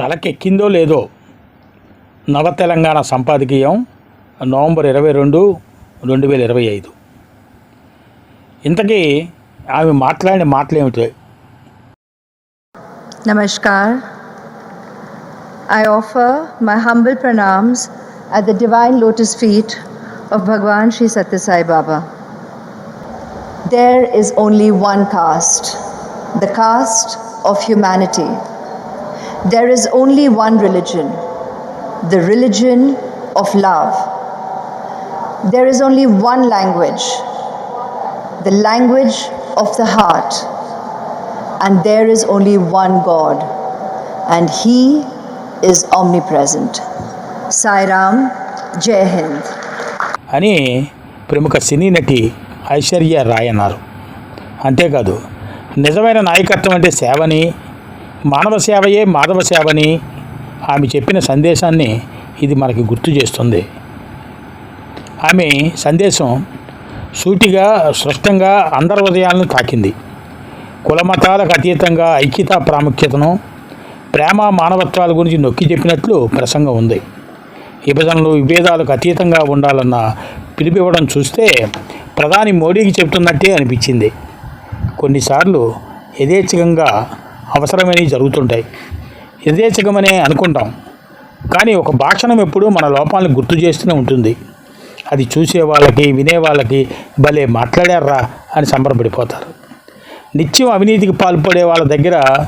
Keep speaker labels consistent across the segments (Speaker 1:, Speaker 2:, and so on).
Speaker 1: తలకెక్కిందో లేదో నవ తెలంగాణ సంపాదకీయం నవంబర్ ఇరవై రెండు రెండు వేల ఇరవై ఐదు. ఇంతకీ ఆమె మాట్లాడిన మాటలు
Speaker 2: మాటలేమిటి? Namaskar. I offer my humble pranams at the divine lotus feet of Bhagavan Shri Sathya Sai Baba there is only one caste the caste of humanity There is only one religion, the religion of love. There is only one language, the language of the heart and there is only one God, and He is omnipresent. Sai Ram, Jai Hind.
Speaker 1: అని ప్రముఖ సినీ నటి ఐశ్వర్య రాయ్ అన్నారు అంతేకాదు నిజమైన నాయకత్వం అంటే సేవని మానవ సేవయే మాధవ సేవని ఆమె చెప్పిన సందేశాన్ని ఇది మనకి గుర్తు చేస్తుంది. ఆమె సందేశం సూటిగా స్పష్టంగా అందరి హృదయాలను తాకింది. కులమతాలకు అతీతంగా ఐక్యత ప్రాముఖ్యతను ప్రేమ మానవత్వాల గురించి నొక్కి చెప్పినట్లు ప్రసంగం ఉంది. విభజనలు విభేదాలకు అతీతంగా ఉండాలన్న పిలిపివ్వడం చూస్తే ప్రధాని మోడీకి చెబుతున్నట్టే అనిపించింది. కొన్నిసార్లు యథేచ్ఛకంగా అవసరమైనవి జరుగుతుంటాయి. యథేచ్ఛకమనే అనుకుంటాం. కానీ ఒక భాషణం ఎప్పుడూ మన లోపాలను గుర్తు చేస్తూనే ఉంటుంది. అది చూసే వాళ్ళకి వినే వాళ్ళకి భలే మాట్లాడారా అని సంబరపడిపోతారు. నిత్యం అవినీతికి పాల్పడే వాళ్ళ దగ్గర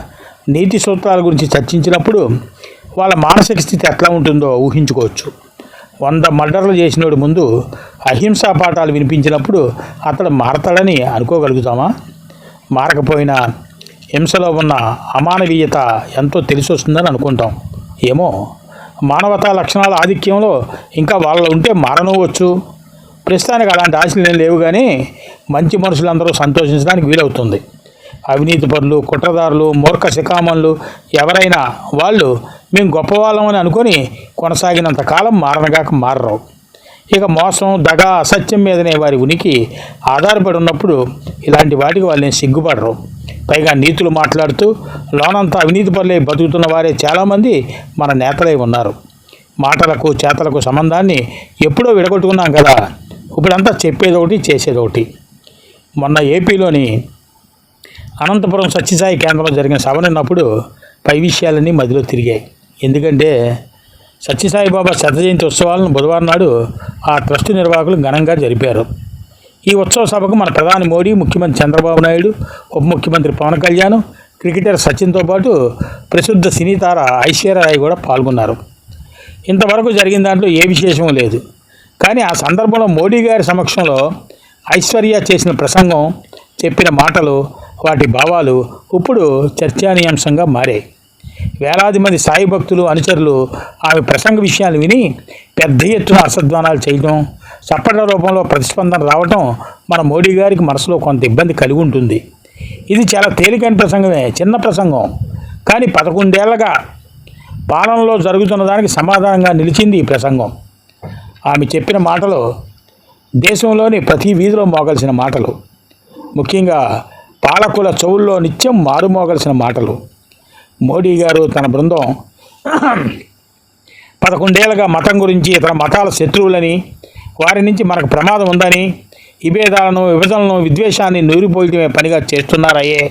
Speaker 1: నీతి సూత్రాల గురించి చర్చించినప్పుడు వాళ్ళ మానసిక స్థితి ఎట్లా ఉంటుందో ఊహించుకోవచ్చు. వంద మర్డర్లు చేసినోడి ముందు అహింసా పాఠాలు వినిపించినప్పుడు అతడు మారతాడని అనుకోగలుగుతామా? మారకపోయినా హింసలో ఉన్న అమానవీయత ఎంతో తెలిసి వస్తుందని అనుకుంటాం. ఏమో మానవతా లక్షణాల ఆధిక్యంలో ఇంకా వాళ్ళలో ఉంటే మారనవచ్చు ప్రస్తుతానికి అలాంటి ఆశలు ఏం లేవు కానీ మంచి మనుషులందరూ సంతోషించడానికి వీలవుతుంది. అవినీతి పనులు కుట్రదారులు మూర్ఖ శిఖామణులు ఎవరైనా వాళ్ళు మేము గొప్పవాళ్ళమని అనుకొని కొనసాగినంత కాలం మారనగాక మారరు. ఇక మోసం దగ అసత్యం మీదనే వారి ఉనికి ఆధారపడి ఉన్నప్పుడు ఇలాంటి వాటికి వాళ్ళని సిగ్గుపడరు. పైగా నీతులు మాట్లాడుతూ లోనంతా అవినీతి పరులై బతుకుతున్న వారే చాలామంది మన నేతలై ఉన్నారు. మాటలకు చేతలకు సంబంధాన్ని ఎప్పుడో విడగొట్టుకున్నాం కదా. ఇప్పుడంతా చెప్పేదొకటి ఒకటి ఒకటి మొన్న ఏపీలోని అనంతపురం సత్యసాయి కేంద్రంలో జరిగిన సవరణప్పుడు పై విషయాలన్నీ మధ్యలో తిరిగాయి. ఎందుకంటే సత్యసాయి బాబా శత జయంతి ఉత్సవాలను బుధవారం నాడు ఆ ట్రస్ట్ నిర్వాహకులు ఘనంగా జరిపారు. ఈ ఉత్సవ సభకు మన ప్రధాని మోడీ ముఖ్యమంత్రి చంద్రబాబు నాయుడు ఉప ముఖ్యమంత్రి పవన్ కళ్యాణ్ క్రికెటర్ సచిన్తో పాటు ప్రసిద్ధ సినీ తార ఐశ్వర్యరాయ్ కూడా పాల్గొన్నారు. ఇంతవరకు జరిగిన దాంట్లో ఏ విశేషం లేదు. కానీ ఆ సందర్భంలో మోడీ గారి సమక్షంలో ఐశ్వర్య చేసిన ప్రసంగం చెప్పిన మాటలు వాటి భావాలు ఇప్పుడు చర్చానీయాంశంగా మారాయి. వేలాది మంది సాయి భక్తులు అనుచరులు ఆమె ప్రసంగ విషయాలు విని పెద్ద ఎత్తున అసద్వానాలు చేయడం చప్పట్ల రూపంలో ప్రతిస్పందన రావడం మన మోడీ గారికి మనసులో కొంత ఇబ్బంది కలిగి ఉంటుంది. ఇది చాలా తేలికైన ప్రసంగమే చిన్న ప్రసంగం. కానీ పదకొండేళ్ళగా పాలనలో జరుగుతున్న దానికి సమాధానంగా నిలిచింది ఈ ప్రసంగం. ఆమె చెప్పిన మాటలు దేశంలోని ప్రతి వీధిలో మోగాల్సిన మాటలు. ముఖ్యంగా పాలకుల చెవుల్లో నిత్యం మారుమోగాల్సిన మాటలు. మోడీ గారు తన బృందం పదకొండేళ్ళుగా మతం గురించి ఇతర మతాల శత్రువులని వారి నుంచి మనకు ప్రమాదం ఉందని విభేదాలను విభజనలను విద్వేషాన్ని నూరిపోయటమే పనిగా చేస్తున్నారయ్యే.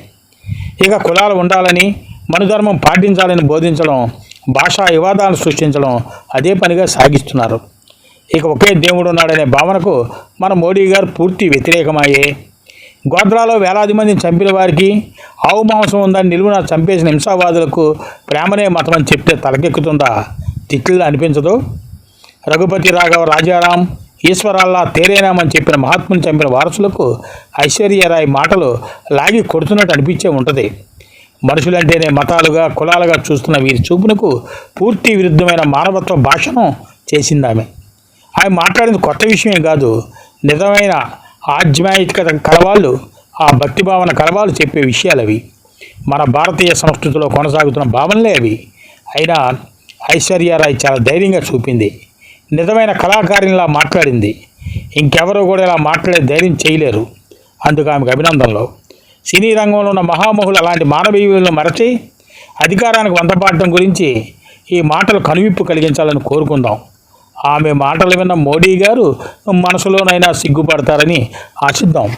Speaker 1: ఇక కులాలు ఉండాలని మనుధర్మం పాటించాలని బోధించడం భాషా వివాదాలను సృష్టించడం అదే పనిగా సాగిస్తున్నారు. ఇక ఒకే దేవుడు ఉన్నాడనే భావనకు మన మోడీ గారు పూర్తి వ్యతిరేకమయ్యే. గోద్రాలో వేలాది మందిని చంపిన వారికి ఆవు మాంసం ఉందని నిలువున చంపేసిన హింసావాదులకు ప్రేమనే మతం అని చెప్తే తలకెక్కుతుందా? తిట్లు అనిపించదు. రఘుపతి రాఘవ రాజారాం ఈశ్వరాల్లా తేరేనామని చెప్పిన మహాత్ముని చంపిన వారసులకు ఐశ్వర్యరాయ్ మాటలు లాగి కొడుతున్నట్టు అనిపించే ఉంటుంది. మనుషులంటేనే మతాలుగా కులాలుగా చూస్తున్న వీరి చూపునకు పూర్తి విరుద్ధమైన మానవత్వ భాషను చేసిందామె. ఆమె మాట్లాడింది కొత్త విషయమే కాదు నిజమైన ఆధ్యాత్మికత కలవాళ్ళు ఆ భక్తి భావన కలవాళ్ళు చెప్పే విషయాలు అవి మన భారతీయ సంస్కృతిలో కొనసాగుతున్న భావనలే అవి. అయినా ఐశ్వర్యరాయ్ చాలా ధైర్యంగా చూపింది. నిజమైన కళాకారినిలా మాట్లాడింది. ఇంకెవరూ కూడా ఇలా మాట్లాడే ధైర్యం చేయలేరు. అందుకు ఆమెకు అభినందనలు. సినీ రంగంలో ఉన్న మహామహులు అలాంటి మానవీయులను మరచి అధికారానికి వంతపాడటం గురించి ఈ మాటలు కనువిప్పు కలిగించాలని కోరుకుందాం. ఆమె మాటలు విన్న మోడీ గారు మనసులోనైనా సిగ్గుపడతారని ఆశిద్దాం.